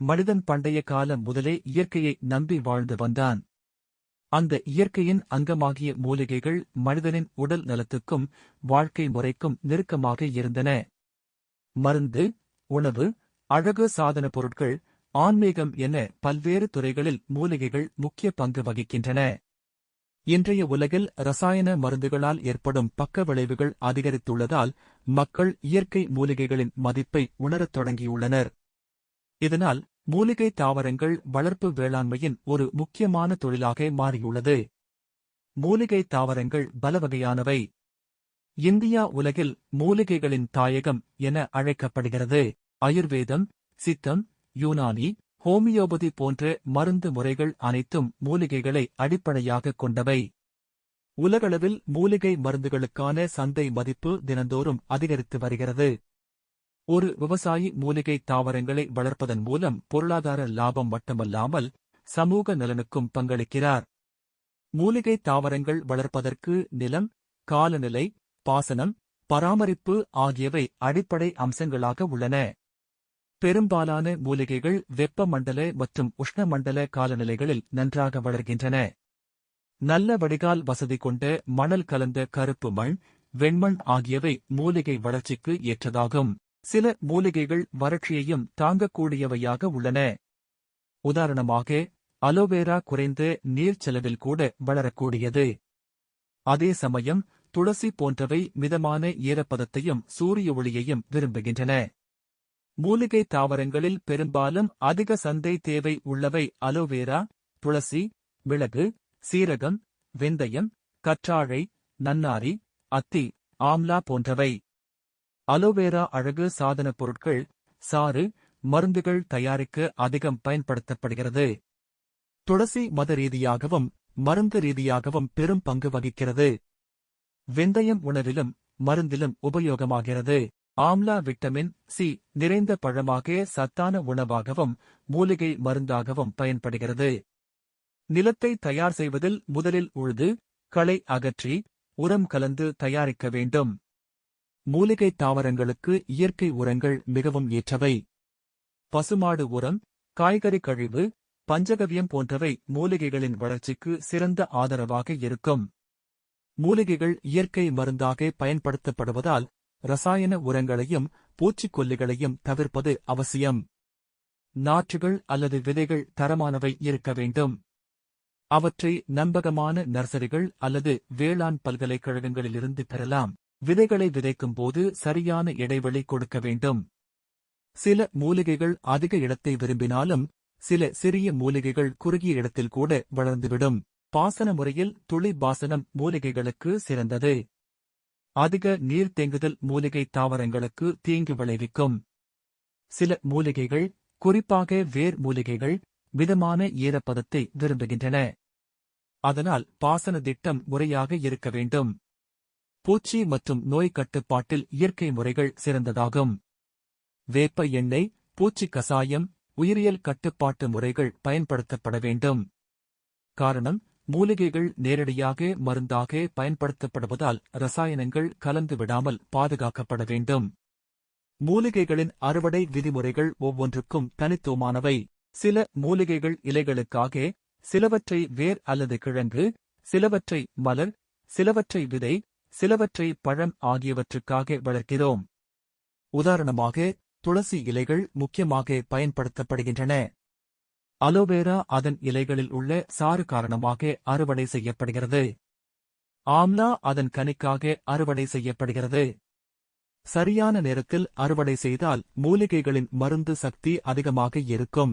மனிதன் பண்டைய காலம் முதலே இயற்கையை நம்பி வாழ்ந்து வந்தான். அந்த இயற்கையின் அங்கமாகிய மூலிகைகள் மனிதனின் உடல் நலத்துக்கும் வாழ்க்கை முறைக்கும் நெருக்கமாக இருந்தன. மருந்து உணவு அழகு சாதன பொருட்கள் ஆன்மீகம் என பல்வேறு துறைகளில் மூலிகைகள் முக்கிய பங்கு வகிக்கின்றன. இன்றைய உலகில் ரசாயன மருந்துகளால் ஏற்படும் பக்க விளைவுகள் அதிகரித்துள்ளதால் மக்கள் இயற்கை மூலிகைகளின் மதிப்பை உணரத் தொடங்கியுள்ளனர். இதனால் மூலிகை தாவரங்கள் வளர்ப்பு வேளாண்மையின் ஒரு முக்கியமான தொழிலாக மாறியுள்ளது. மூலிகை தாவரங்கள் பலவகையானவை. இந்தியா உலகில் மூலிகைகளின் தாயகம் என அழைக்கப்படுகிறது. ஆயுர்வேதம் சித்தம் யூனானி ஹோமியோபதி போன்ற மருந்து முறைகள் அனைத்தும் மூலிகைகளை அடிப்படையாகக் கொண்டவை. உலகளவில் மூலிகை மருந்துகளுக்கான சந்தை மதிப்பு தினந்தோறும் அதிகரித்து வருகிறது. ஒரு விவசாயி மூலிகை தாவரங்களை வளர்ப்பதன் மூலம் பொருளாதார லாபம் மட்டுமல்லாமல் சமூக நலனுக்கும் பங்களிக்கிறார். மூலிகை தாவரங்கள் வளர்ப்பதற்கு நிலம் காலநிலை பாசனம் பராமரிப்பு ஆகியவை அடிப்படை அம்சங்களாக உள்ளன. பெரும்பாலான மூலிகைகள் வெப்பமண்டல மற்றும் உஷ்ணமண்டல காலநிலைகளில் நன்றாக வளர்கின்றன. நல்ல வடிகால் வசதி கொண்ட மணல் கலந்த கருப்பு மண் வெண்மண் ஆகியவை மூலிகை வளர்ச்சிக்கு ஏற்றதாகும். சில மூலிகைகள் வறட்சியையும் தாங்கக்கூடியவையாக உள்ளன. உதாரணமாக அலோவேரா குறைந்த நீர் செலவில் கூட வளரக்கூடியது. அதே சமயம் துளசி போன்றவை மிதமான ஈரப்பதத்தையும் சூரிய ஒளியையும் விரும்புகின்றன. மூலிகை தாவரங்களில் பெரும்பாலும் அதிக சந்தை தேவை உள்ளவை அலோவேரா துளசி மிளகு சீரகம் வெந்தயம் கற்றாழை நன்னாரி அத்தி ஆம்லா போன்றவை. அலோவேரா அழகு சாதனப் பொருட்கள் சாறு மருந்துகள் தயாரிக்க அதிகம் பயன்படுத்தப்படுகிறது. துளசி மத ரீதியாகவும் மருந்து ரீதியாகவும் பெரும் பங்கு வகிக்கிறது. வெந்தயம் உணவிலும் மருந்திலும் உபயோகமாகிறது. ஆம்லா விட்டமின் சி நிறைந்த பழமாக சத்தான உணவாகவும் மூலிகை மருந்தாகவும் பயன்படுகிறது. நிலத்தை தயார் செய்வதில் முதலில் உழுது களை அகற்றி உரம் கலந்து தயாரிக்க வேண்டும். மூலிகை தாவரங்களுக்கு இயற்கை உரங்கள் மிகவும் ஏற்றவை. பசுமாடு உரம் காய்கறி கழிவு பஞ்சகவியம் போன்றவை மூலிகைகளின் வளர்ச்சிக்கு சிறந்த ஆதரவாக இருக்கும். மூலிகைகள் இயற்கை மருந்தாக பயன்படுத்தப்படுவதால் ரசாயன உரங்களையும் பூச்சிக்கொல்லிகளையும் தவிர்ப்பது அவசியம். நாற்றுகள் அல்லது விதைகள் தரமானவை இருக்க வேண்டும். அவற்றை நம்பகமான நர்சரிகள் அல்லது வேளாண் பல்கலைக்கழகங்களிலிருந்து பெறலாம். விதைகளை விதைக்கும் போது சரியான இடைவெளி கொடுக்க வேண்டும். சில மூலிகைகள் அதிக இடத்தை விரும்பினாலும் சில சிறிய மூலிகைகள் குறுகிய இடத்தில் கூட வளர்ந்துவிடும். பாசன முறையில் துளி பாசனம் மூலிகைகளுக்கு சிறந்தது. அதிக நீர் தேங்குதல் மூலிகை தாவரங்களுக்கு தீங்கு விளைவிக்கும். சில மூலிகைகள் குறிப்பாக வேர் மூலிகைகள் மிதமான ஈரப்பதத்தை விரும்புகின்றன. அதனால் பாசன திட்டம் முறையாக இருக்க வேண்டும். பூச்சி மற்றும் நோய் கட்டுப்பாட்டில் இயற்கை முறைகள் சிறந்ததாகும். வேப்ப எண்ணெய் பூச்சி கசாயம் உயிரியல் கட்டுப்பாட்டு முறைகள் பயன்படுத்தப்பட வேண்டும். காரணம் மூலிகைகள் நேரடியாக மருந்தாக பயன்படுத்தப்படுவதால் ரசாயனங்கள் கலந்து விடாமல் பாதுகாக்கப்பட வேண்டும். மூலிகைகளின் அறுவடை விதிமுறைகள் ஒவ்வொன்றுக்கும் தனித்துவமானவை. சில மூலிகைகள் இலைகளுக்காக சிலவற்றை வேர் அல்லது கிழங்கு சிலவற்றை மலர் சிலவற்றை விதை சிலவற்றை பழம் ஆகியவற்றுக்காக வளர்க்கிறோம். உதாரணமாக துளசி இலைகள் முக்கியமாக பயன்படுத்தப்படுகின்றன. அலோவேரா அதன் இலைகளில் உள்ள சாறு காரணமாக அறுவடை செய்யப்படுகிறது. ஆம்லா அதன் கனிக்காக அறுவடை செய்யப்படுகிறது. சரியான நேரத்தில் அறுவடை செய்தால் மூலிகைகளின் மருந்து சக்தி அதிகமாக இருக்கும்.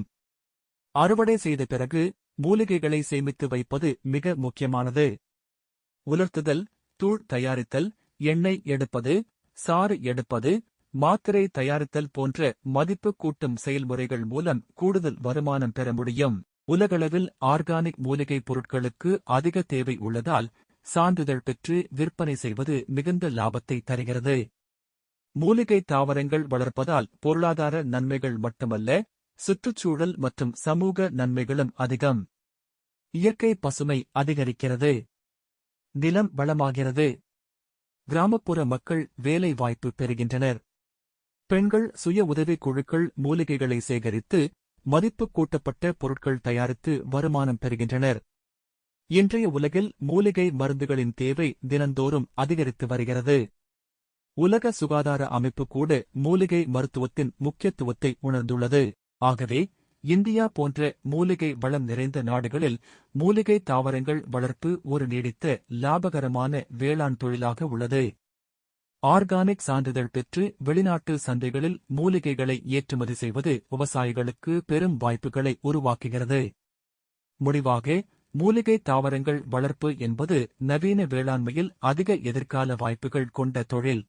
அறுவடை செய்த பிறகு மூலிகைகளை சேமித்து வைப்பது மிக முக்கியமானது. உலர்த்துதல் தூள் தயாரித்தல் எண்ணெய் எடுப்பது சாறு எடுப்பது மாத்திரை தயாரித்தல் போன்ற மதிப்பு கூட்டும் செயல்முறைகள் மூலம் கூடுதல் வருமானம் பெற முடியும். உலகளவில் ஆர்கானிக் மூலிகை பொருட்களுக்கு அதிக தேவை உள்ளதால் சான்றிதழ் பெற்று விற்பனை செய்வது மிகுந்த லாபத்தை தருகிறது. மூலிகை தாவரங்கள் வளர்ப்பதால் பொருளாதார நன்மைகள் மட்டுமல்ல சுற்றுச்சூழல் மற்றும் சமூக நன்மைகளும் அதிகம். இயற்கை பசுமை அதிகரிக்கிறது. நிலம் வளமாகிறது. கிராமப்புற மக்கள் வேலை வாய்ப்பு பெறுகின்றனர். பெண்கள் சுய உதவிக் குழுக்கள் மூலிகைகளை சேகரித்து மதிப்பு கூட்டப்பட்ட பொருட்கள் தயாரித்து வருமானம் பெறுகின்றனர். இன்றைய உலகில் மூலிகை மருந்துகளின் தேவை தினந்தோறும் அதிகரித்து வருகிறது. உலக சுகாதார அமைப்பு கூட மூலிகை மருத்துவத்தின் முக்கியத்துவத்தை உணர்ந்துள்ளது. ஆகவே இந்தியா போன்ற மூலிகை வளம் நிறைந்த நாடுகளில் மூலிகை தாவரங்கள் வளர்ப்பு ஒரு நீடித்த லாபகரமான வேளாண் தொழிலாக உள்ளது. ஆர்கானிக் சான்றிதழ் பெற்று வெளிநாட்டு சந்தைகளில் மூலிகைகளை ஏற்றுமதி செய்வது விவசாயிகளுக்கு பெரும் வாய்ப்புகளை உருவாக்குகிறது. முடிவாக மூலிகை தாவரங்கள் வளர்ப்பு என்பது நவீன வேளாண்மையில் அதிக எதிர்கால வாய்ப்புகள் கொண்ட தொழில்.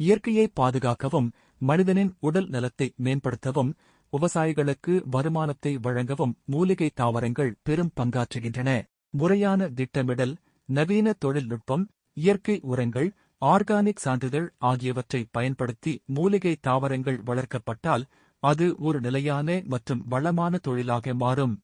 இயற்கையை பாதுகாக்கவும் மனிதனின் உடல் நலத்தை மேம்படுத்தவும் விவசாயிகளுக்கு வருமானத்தை வழங்கவும் மூலிகை தாவரங்கள் பெரும் பங்காற்றுகின்றன. முறையான திட்டமிடல் நவீன தொழில்நுட்பம் இயற்கை உரங்கள் ஆர்கானிக் சான்றிதழ் ஆகியவற்றை பயன்படுத்தி மூலிகை தாவரங்கள் வளர்க்கப்பட்டால் அது ஒரு நிலையான மற்றும் வளமான தொழிலாக மாறும்.